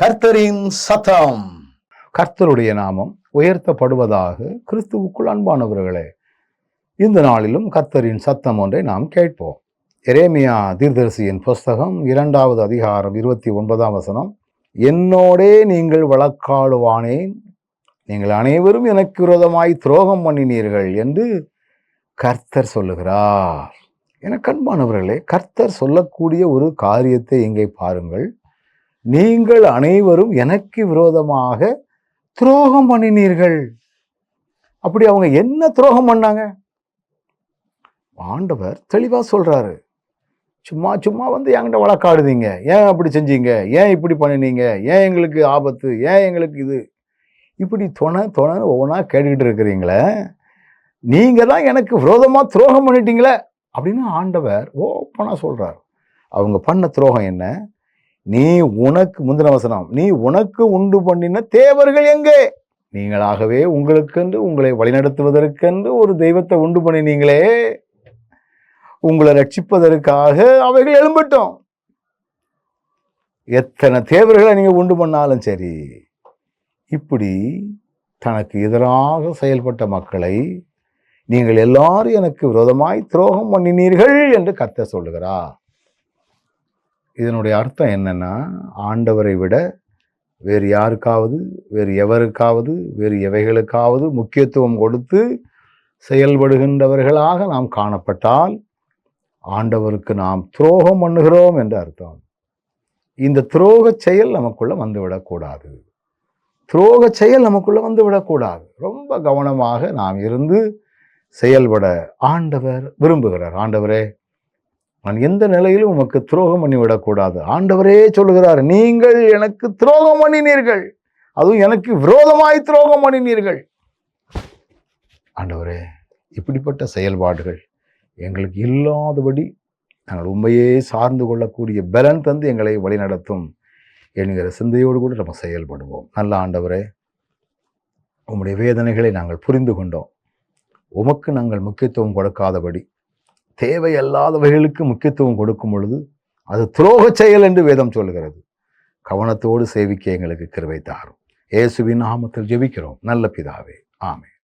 கர்த்தரின் சத்தம். கர்த்தருடைய நாமம் உயர்த்தப்படுவதாக கிறிஸ்துவுக்குள் அன்பானவர்களே இந்த நாளிலும் கர்த்தரின் சத்தம் ஒன்றை நாம் கேட்போம். எரேமியா தீர்தரிசியின் புஸ்தகம் இரண்டாவது அதிகாரம் இருபத்தி ஒன்பதாம் வசனம் என்னோடே நீங்கள் வழக்காடுவானேன் நீங்கள் அனைவரும் எனக்கு விரோதமாய் துரோகம் பண்ணினீர்கள் என்று கர்த்தர் சொல்லுகிறார். என கண்பானவர்களே கர்த்தர் சொல்லக்கூடிய ஒரு காரியத்தை இங்கே பாருங்கள். நீங்கள் அனைவரும் எனக்கு விரோதமாக துரோகம் பண்ணினீர்கள். அப்படி அவங்க என்ன துரோகம் பண்ணாங்க? ஆண்டவர் தெளிவாக சொல்கிறாரு சும்மா சும்மா வந்து என்கிட்ட வழக்காடுதீங்க. ஏன் அப்படி செஞ்சீங்க? ஏன் இப்படி பண்ணினீங்க? ஏன் எங்களுக்கு ஆபத்து? ஏன் எங்களுக்கு இது? இப்படி தொண தொணன்னு ஒவ்வொன்றா கேட்டுக்கிட்டு இருக்கிறீங்களே. நீங்கள் தான் எனக்கு விரோதமாக துரோகம் பண்ணிட்டீங்களே அப்படின்னு ஆண்டவர் ஓப்பனாக சொல்கிறார் அவங்க பண்ண துரோகம் என்ன? நீ உனக்கு முந்தின வசனம் நீ உனக்கு உண்டு பண்ணின தேவர்கள் எங்கே? நீங்களாகவே உங்களுக்கென்று உங்களை வழிநடத்துவதற்கென்று ஒரு தெய்வத்தை உண்டு பண்ணினீங்களே. உங்களை ரட்சிப்பதற்காக அவைகள் எழும்பட்டும். எத்தனை தேவர்களை நீங்கள் உண்டு பண்ணாலும் சரி இப்படி தனக்கு எதிராக செயல்பட்ட மக்களை நீங்கள் எல்லாரும் எனக்கு விரோதமாய் துரோகம் பண்ணினீர்கள் என்று கத்த சொல்லுகிறார். இதனுடைய அர்த்தம் என்னென்னா ஆண்டவரை விட வேறு யாருக்காவது வேறு எவருக்காவது வேறு எவைகளுக்காவது முக்கியத்துவம் கொடுத்து செயல்படுகின்றவர்களாக நாம் காணப்பட்டால் ஆண்டவருக்கு நாம் துரோகம் பண்ணுகிறோம் என்று அர்த்தம். இந்த துரோக செயல் நமக்குள்ளே வந்துவிடக்கூடாது. துரோக செயல் நமக்குள்ளே வந்துவிடக்கூடாது. ரொம்ப கவனமாக நாம் இருந்து செயல்பட ஆண்டவர் விரும்புகிறார். ஆண்டவரே நான் எந்த நிலையிலும் உமக்கு துரோகம் பண்ணிவிடக்கூடாது ஆண்டவரே சொல்லுகிறார் நீங்கள் எனக்கு துரோகம் பண்ணினீர்கள். அதுவும் எனக்கு விரோதமாய் துரோகம் பண்ணினீர்கள். ஆண்டவரே இப்படிப்பட்ட செயல்பாடுகள் எங்களுக்கு இல்லாதபடி நாங்கள் உண்மையே சார்ந்து கொள்ளக்கூடிய பலன் தந்து எங்களை வழிநடத்தும் என்கிற சிந்தையோடு கூட நம்ம செயல்படுவோம். நல்ல ஆண்டவரே உம்முடைய வேதனைகளை நாங்கள் புரிந்து கொண்டோம். உமக்கு நாங்கள் முக்கியத்துவம் கொடுக்காதபடி தேவையல்லாதவைகளுக்கு முக்கியத்துவம் கொடுக்கும் பொழுது அது துரோக செயல் என்று வேதம் சொல்கிறது கவனத்தோடு சேவிக்க எங்களுக்கு கிருவை தாரும். இயேசுவின் நாமத்தில் ஜெபிக்கிறோம். நல்ல பிதாவே. ஆமே